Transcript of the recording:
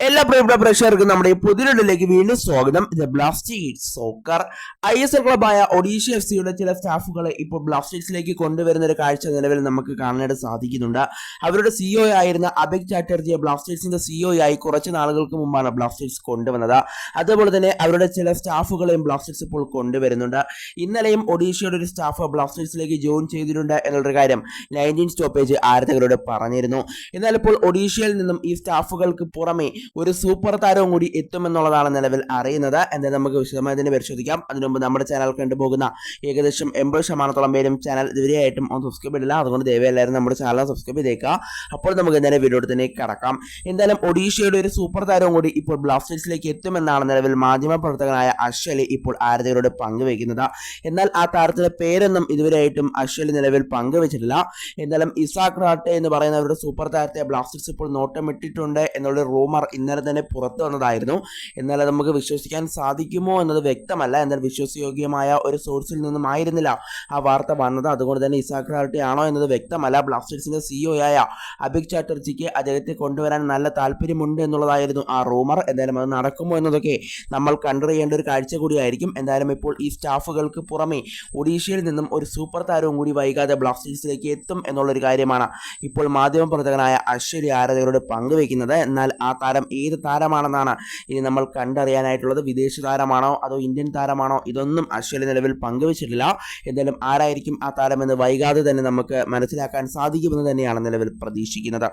എല്ലാ പ്രിയപ്പെട്ട പ്രേക്ഷകർക്കും നമ്മുടെ ഈ പുതിയൊരിലേക്ക് വീണ്ടും സ്വാഗതം. ഇത് Blasters soccer I S L ക്ലബായ ഒഡീഷ എഫ് സിയുടെ ചില സ്റ്റാഫുകളെ ഇപ്പോൾ ബ്ലാസ്റ്റേഴ്സിലേക്ക് കൊണ്ടുവരുന്ന ഒരു കാഴ്ച നിലവിൽ നമുക്ക് കാണാനായിട്ട് സാധിക്കുന്നുണ്ട്. അവരുടെ സിഇഒ ആയിരുന്ന അബിക് ചാറ്റർജിയെ ബ്ലാസ്റ്റേഴ്സിന്റെ സിഇഒ ആയി കുറച്ച് നാളുകൾക്ക് മുമ്പാണ് ബ്ലാസ്റ്റേഴ്സ് കൊണ്ടുവന്നത്. അതുപോലെ തന്നെ അവരുടെ ചില സ്റ്റാഫുകളെയും ബ്ലാസ്റ്റേഴ്സ് ഇപ്പോൾ കൊണ്ടുവരുന്നുണ്ട്. ഇന്നലെയും ഒഡീഷയുടെ ഒരു സ്റ്റാഫ് ബ്ലാസ്റ്റേഴ്സിലേക്ക് ജോയിൻ ചെയ്തിട്ടുണ്ട് എന്നുള്ളൊരു കാര്യം നയന്റീൻ സ്റ്റോപ്പേജ് ആരാധകരോട് പറഞ്ഞിരുന്നു. എന്നാൽ ഇപ്പോൾ ഒഡീഷയിൽ നിന്നും ഈ സ്റ്റാഫുകൾക്ക് പുറമെ ഒരു സൂപ്പർ താരവും കൂടി എത്തുമെന്നുള്ളതാണ് നിലവിൽ അറിയുന്നത്. എന്നാൽ നമുക്ക് വിശദമായി തന്നെ പരിശോധിക്കാം. അതിനുമുമ്പ് നമ്മുടെ ചാനൽ കണ്ടുപോകുന്ന ഏകദേശം എൺപത് ശതമാനത്തോളം പേരും ചാനൽ ഇതുവരെയായിട്ടും ഒന്ന് സബ്സ്ക്രൈബ് ചെയ്തില്ല അതുകൊണ്ട് ദയവായി നമ്മുടെ ചാനൽ സബ്സ്ക്രൈബ് ചെയ്തേക്കുക. അപ്പോൾ നമുക്ക് എന്തായാലും വീഡിയോ തന്നെ കടക്കാം. എന്തായാലും ഒഡീഷയുടെ ഒരു സൂപ്പർ താരവും കൂടി ഇപ്പോൾ ബ്ലാസ്റ്റേഴ്സിലേക്ക് എത്തുമെന്നാണ് നിലവിൽ മാധ്യമ പ്രവർത്തകനായ അശ്വലി ഇപ്പോൾ ആരാധകരോട് പങ്കുവയ്ക്കുന്നത്. എന്നാൽ ആ താരത്തിന്റെ പേരൊന്നും ഇതുവരെയായിട്ടും അശ്വലി നിലവിൽ പങ്കുവച്ചിട്ടില്ല. എന്തായാലും ഇസാഖ് റാട്ടെ എന്ന് പറയുന്നവരുടെ സൂപ്പർ താരത്തെ ബ്ലാസ്റ്റേഴ്സ് ഇപ്പോൾ നോട്ടമിട്ടിട്ടുണ്ട് എന്നുള്ള റൂമർ ഇന്നലെ തന്നെ പുറത്തു വന്നതായിരുന്നു. എന്നാൽ നമുക്ക് വിശ്വസിക്കാൻ സാധിക്കുമോ എന്നത് വ്യക്തമല്ല. എന്നാൽ വിശ്വസയോഗ്യമായ ഒരു സോഴ്സിൽ നിന്നും ആയിരുന്നില്ല ആ വാർത്ത വന്നത്. അതുകൊണ്ട് തന്നെ ഇസാഖ് റാട്ടെ ആണോ എന്നത് വ്യക്തമല്ല. ബ്ലാസ്റ്റേഴ്സിന്റെ സിഇഒ ആയ അഭിക് ചാറ്റർജിക്ക് അദ്ദേഹത്തെ കൊണ്ടുവരാൻ നല്ല താല്പര്യമുണ്ട് എന്നുള്ളതായിരുന്നു ആ റൂമർ എന്തായാലും അത് നടക്കുമോ എന്നതൊക്കെ നമ്മൾ കണ്ടറിയേണ്ട ഒരു കാഴ്ച കൂടിയായിരിക്കും. എന്തായാലും ഇപ്പോൾ ഈ സ്റ്റാഫുകൾക്ക് പുറമെ ഒഡീഷയിൽ നിന്നും ഒരു സൂപ്പർ താരവും കൂടി വൈകാതെ ബ്ലാസ്റ്റേഴ്സിലേക്ക് എത്തും എന്നുള്ളൊരു കാര്യമാണ് ഇപ്പോൾ മാധ്യമ പ്രവർത്തകനായ അശ്വരി ആരാധകരോട് പങ്കുവെക്കുന്നത്. എന്നാൽ ആ താരം ഏത് താരമാണെന്നാണ് ഇനി നമ്മൾ കണ്ടറിയാനായിട്ടുള്ളത്. വിദേശ താരമാണോ അതോ ഇന്ത്യൻ താരമാണോ? ഇതൊന്നും അശ്വലി നിലവിൽ പങ്കുവച്ചിട്ടില്ല. എന്തായാലും ആരായിരിക്കും ആ താരമെന്ന് വൈകാതെ തന്നെ നമുക്ക് മനസ്സിലാക്കാൻ സാധിക്കുമെന്ന് തന്നെയാണ് നിലവിൽ പ്രതീക്ഷിക്കുന്നത്.